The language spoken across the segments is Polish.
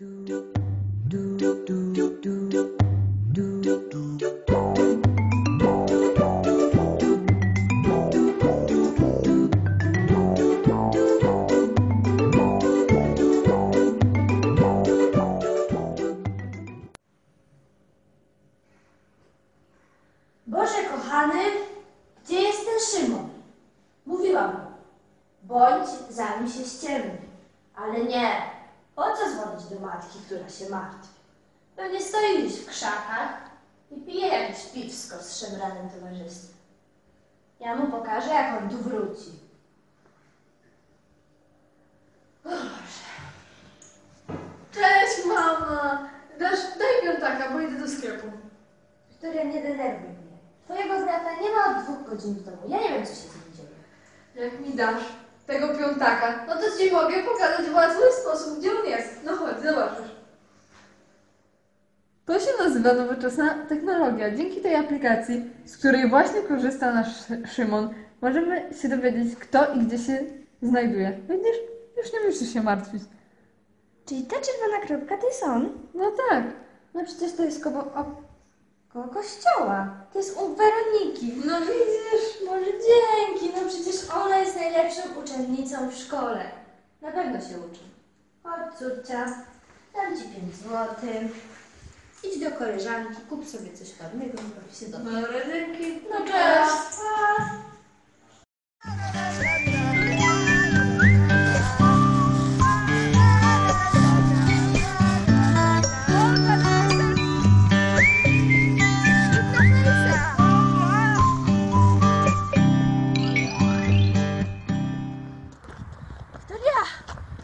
Boże kochany, gdzie jest ten Szymon? Mówiłam mu, bądź za mi się ściemny. Ale nie, po co dzwonić do matki, która się martwi? Pewnie stoi gdzieś w krzakach i pije jakieś piwsko z szemranym towarzystwem. Ja mu pokażę, jak on tu wróci. O Boże. Cześć, mama! Dasz, daj piątaka, bo idę do sklepu. Wiktoria, nie denerwuj mnie. Twojego brata nie ma od dwóch godzin w domu. Ja nie wiem, co się z nim dzieje. Jak mi dasz tego piątaka, no to ci mogę pokazać w łatwy sposób, gdzie on jest. No chodź, zobaczysz. To się nazywa nowoczesna technologia. Dzięki tej aplikacji, z której właśnie korzysta nasz Szy- Szymon, możemy się dowiedzieć, kto i gdzie się znajduje. Widzisz? Już nie musisz się martwić. Czyli ta czerwona kropka to jest on? No tak. No przecież to jest koło, o, koło kościoła. To jest u Weroniki. No widzisz. Może dzięki, no przecież ona najlepszą uczennicą w szkole. Na pewno się uczy. Chodź córcia, dam ci 5 złotych. Idź do koleżanki, kup sobie coś ładnego i się dobrze. Dobra, dzięki. No cześć!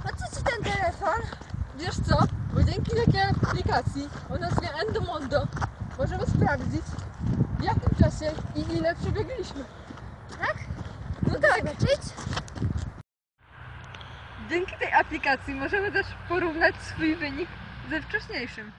A co ci ten telefon? Wiesz co? Bo dzięki takiej aplikacji o nazwie Endomondo możemy sprawdzić, w jakim czasie i ile przebiegliśmy. Tak? No tak. Zobaczyć? Dzięki tej aplikacji możemy też porównać swój wynik ze wcześniejszym.